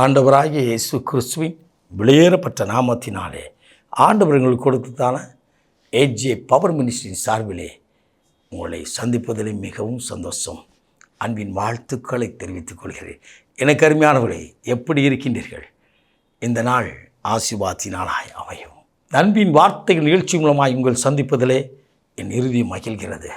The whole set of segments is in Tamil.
ஆண்டவராகிய இயேசு கிறிஸ்துவின் வெளியேறப்பட்ட நாமத்தினாலே ஆண்டவர் எங்களுக்கு கொடுத்ததான ஏஜே பவர் மினிஸ்டரின் சார்பிலே உங்களை சந்திப்பதில் மிகவும் சந்தோஷம். அன்பின் வாழ்த்துக்களை தெரிவித்துக் கொள்கிறேன். எனக்கு அருமையானவர்களே எப்படி இருக்கின்றீர்கள்? இந்த நாள் ஆசிர்வாதி அமையும். அன்பின் வார்த்தைகள் நிகழ்ச்சி மூலமாக உங்கள் சந்திப்பதிலே என் இறுதி மகிழ்கிறது.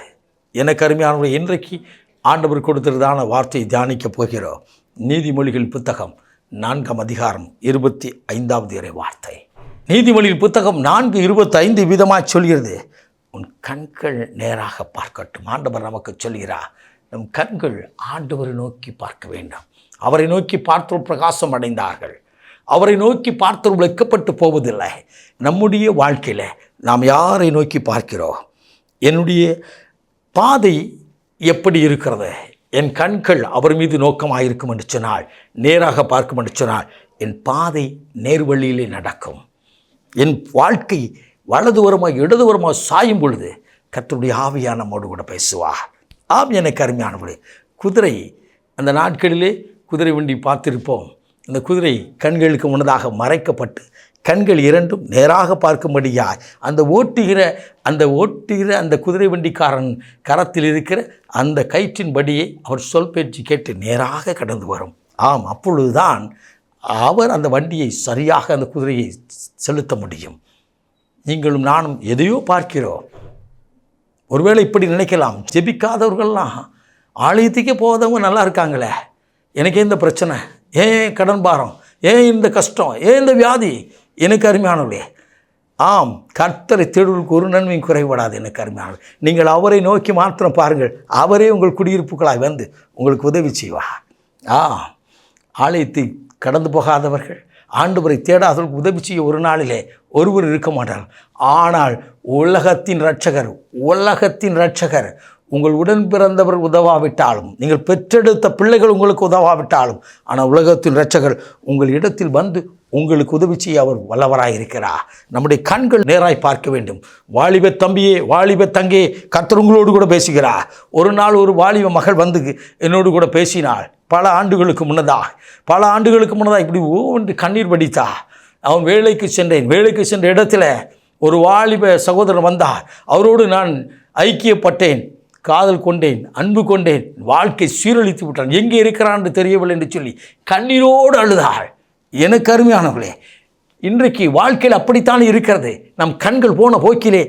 எனக்கு அருமையானவர்களை இன்றைக்கு ஆண்டவர் கொடுத்ததான வார்த்தையை தியானிக்கப் போகிறோம். நீதிமொழிகள் புத்தகம் நான்காம் அதிகாரம் இருபத்தி ஐந்தாவது இறை வார்த்தை. நீதிமொழியில் புத்தகம் நான்கு இருபத்தி ஐந்து விதமாக சொல்கிறது. உன் கண்கள் நேராக பார்க்கட்டும். ஆண்டவர் நமக்கு சொல்கிறார் நம் கண்கள் ஆண்டவரை நோக்கி பார்க்க வேண்டும். அவரை நோக்கி பார்த்தோர் பிரகாசம் அடைந்தார்கள். அவரை நோக்கி பார்த்தோர் வெட்கப்பட்டு போவதில்லை. நம்முடைய வாழ்க்கையில் நாம் யாரை நோக்கி பார்க்கிறோம்? என்னுடைய பாதை எப்படி இருக்கிறது? என் கண்கள் அவர் மீது நோக்கமாக இருக்கும் என்று சொன்னால் நேராக பார்க்கும் என்று சொன்னால் என் பாதை நேர்வழியிலே நடக்கும். என் வாழ்க்கை வலதுபுறமாக இடதுவரமாக சாயும் பொழுது கத்தருடைய ஆவியான நம்மோடு கூட பேசுவா. ஆம் எனக்கு அருமையானவர்களே குதிரை அந்த நாட்களிலே குதிரை வண்டி பார்த்திருப்போம். அந்த குதிரை கண்களுக்கு முன்னதாக மறைக்கப்பட்டு கண்கள் இரண்டும் நேராக பார்க்கும்படியாய் அந்த ஓட்டுகிற அந்த ஓட்டுகிற அந்த குதிரை வண்டிக்காரன் கரத்தில் இருக்கிற அந்த கயிற்றின்படியே அவர் சொல் பேச்சு கேட்டு நேராக கடந்து வரும். ஆம் அப்பொழுதுதான் அவர் அந்த வண்டியை சரியாக அந்த குதிரையை செலுத்த முடியும். நீங்களும் நானும் எதையோ பார்க்கிறோம். ஒருவேளை இப்படி நினைக்கலாம். ஜெபிக்காதவர்கள்லாம் ஆலயத்துக்கே போகாதவங்க நல்லா இருக்காங்களே. எனக்கு இந்த பிரச்சனை. ஏன் கடன் பாரம்? ஏன் இந்த கஷ்டம்? ஏன் இந்த வியாதி? எனக்கு அருமையானவர்களே ஆம் கர்த்தரை தேடுவதற்கு ஒரு நன்மையும் குறைபடாது எனக்கு அருமையானவர் நீங்கள் அவரை நோக்கி மாத்திரம் பாருங்கள் அவரே உங்கள் குடியிருப்புகளாய் வந்து உங்களுக்கு உதவி செய்வா ஆ ஆலயத்தை கடந்து போகாதவர்கள் ஆண்டவரை தேடாதவர்களுக்கு உதவி செய்ய ஒரு நாளிலே ஒருவர் இருக்க மாட்டார். ஆனால் உலகத்தின் ரட்சகர் உலகத்தின் ரட்சகர் உங்கள் உடன் பிறந்தவர் உதவாவிட்டாலும் நீங்கள் பெற்றெடுத்த பிள்ளைகள் உங்களுக்கு உதவாவிட்டாலும் ஆனால் உலகத்தின் இரட்சகர் உங்கள் இடத்தில் வந்து உங்களுக்கு உதவி செய்ய அவர் வல்லவராயிருக்கிறார். நம்முடைய கண்கள் நேராய் பார்க்க வேண்டும். வாலிப தம்பியே வாலிப தங்கே கத்தருங்களோடு உங்களோடு கூட பேசுகிறார். ஒரு நாள் ஒரு வாலிப மகள் வந்து என்னோடு கூட பேசினாள். பல ஆண்டுகளுக்கு முன்னதாக. பல ஆண்டுகளுக்கு முன்னதாக இப்படி ஒவ்வொன்று கண்ணீர் வடித்தா அவன் வேலைக்கு சென்றேன். வேலைக்கு சென்ற இடத்துல ஒரு வாலிப சகோதரன் வந்தார். அவரோடு நான் ஐக்கியப்பட்டேன். காதல் கொண்டேன் அன்பு கொண்டேன் வாழ்க்கை சீரழித்து விட்டான். எங்கே இருக்கிறான் என்று தெரியவில்லை என்று சொல்லி கண்ணீரோடு அழுதாள். எனக்கு அருமையானவர்களே இன்றைக்கு வாழ்க்கையில் அப்படித்தான் இருக்கிறது. நம் கண்கள் போன போக்கிலே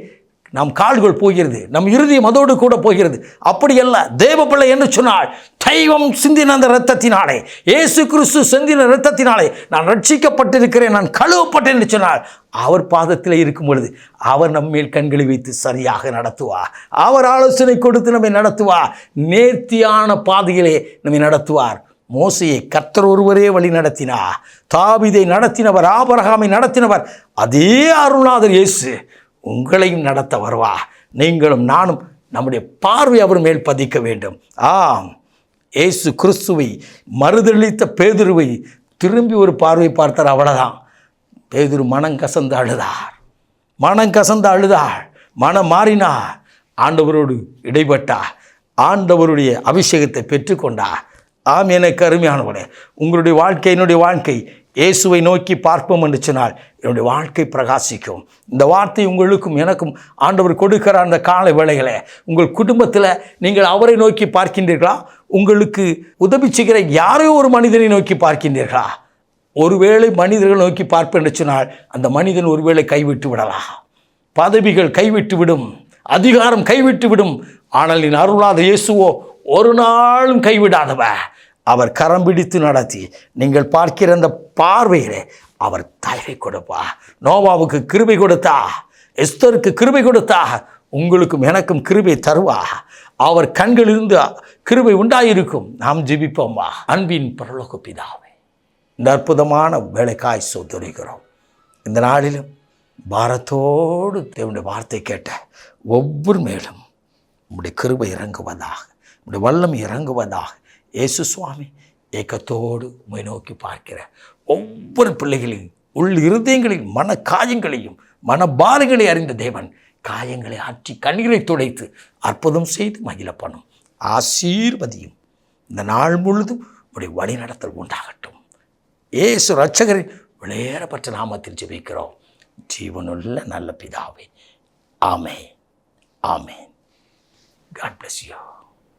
நம் கால்கள் போகிறது நம் இறுதி அதோடு கூட போகிறது. அப்படியல்ல தேவ பிள்ளை என்று சொன்னால் தெய்வம் சிந்தின அந்த இரத்தத்தினாலே இயேசு கிறிஸ்து சிந்தின இரத்தத்தினாலே நான் ரட்சிக்கப்பட்டிருக்கிறேன் நான் கழுவப்பட்டேன் என்று சொன்னால் அவர் பாதத்தில் இருக்கும் பொழுது அவர் நம்மேல் கண்களை வைத்து சரியாக நடத்துவா. அவர் ஆலோசனை கொடுத்து நம்மை நடத்துவா. நேர்த்தியான பாதையிலே நம்மை நடத்துவார். மோசையை கர்த்தர் ஒருவரே வழி நடத்தினா தாவிதை நடத்தினவர் ஆபரகாமை நடத்தினவர் அதே அருணாதர் இயேசு. உங்களையும் நடத்த வருவா. நீங்களும் நானும் நம்முடைய பார்வை அவர் மேல் பதிக்க வேண்டும். ஆம். இயேசு கிறிஸ்துவை மறுதளித்த பேதுருவை திரும்பி ஒரு பார்வை பார்த்தார் அவ்வளோதான் பேதுரு மனம் கசந்து அழுதார். மனம் கசந்து அழுதாள் மனம் மாறினா ஆண்டவரோடு இடைப்பட்டா ஆண்டவருடைய அபிஷேகத்தை பெற்றுக்கொண்டா ஆம் எனக்கு அருமையானவனே. உங்களுடைய வாழ்க்கை என்னுடைய வாழ்க்கை. இயேசுவை நோக்கி பார்ப்போம் என்று சொன்னால் என்னுடைய வாழ்க்கை பிரகாசிக்கும். இந்த வார்த்தை உங்களுக்கும் எனக்கும் ஆண்டவர் கொடுக்கிற அந்த கால வேளைகளை உங்கள் குடும்பத்தில் நீங்கள் அவரை நோக்கி பார்க்கின்றீர்களா? உங்களுக்கு உதவி செய்கிற யாரோ ஒரு மனிதனை நோக்கி பார்க்கின்றீர்களா? ஒருவேளை மனிதர்கள் நோக்கி பார்ப்பேன் என்று சொன்னால் அந்த மனிதன் ஒருவேளை கைவிட்டு விடலாம் பதவிகள் கைவிட்டு விடும் அதிகாரம் கைவிட்டு விடும். ஆனால் என் அருளாத இயேசுவோ ஒரு நாளும் கைவிடாதவ. அவர் கரம் பிடித்து நடத்தி நீங்கள் பார்க்கிற அந்த பார்வையிலே அவர் தயவை கொடுப்பா. நோவாவுக்கு கிருபை கொடுத்தா எஸ்தருக்கு கிருபை கொடுத்தா உங்களுக்கும் எனக்கும் கிருபை தருவா. அவர் கண்களிலிருந்து கிருபை உண்டாயிருக்கும். நாம் ஜெபிப்போம்மா. அன்பின் பரலோக பிதாவே இந்த அற்புதமான வேலைக்காய் சொத்துரைக்கிறோம் இந்த நாளிலும் பாரத்தோடு தேவனுடைய வார்த்தை கேட்ட ஒவ்வொரு மேலும் உங்களுடைய கிருபை இறங்குவதாக உங்களுடைய வல்லம் இறங்குவதாக இயேசு சுவாமி ஏக்கத்தோடு உண்மை நோக்கி பார்க்கிற ஒவ்வொரு பிள்ளைகளையும் உள் இருதயங்களையும் மன காயங்களையும் மனபாரங்களை அறிந்த தேவன் காயங்களை ஆற்றி கண்ணீரை துடைத்து அற்புதம் செய்து மகிழ பண்ணும் ஆசீர்வதியும் இந்த நாள் முழுதும் உடைய வழிநடத்தல் உண்டாகட்டும். ஏசு ரட்சகரின் விளையாடப்பட்ட நாமத்தில் ஜெபிக்கிறோம். ஜீவனுள்ள நல்ல பிதாவே. ஆமே ஆமே காட் பிளஸ் யூ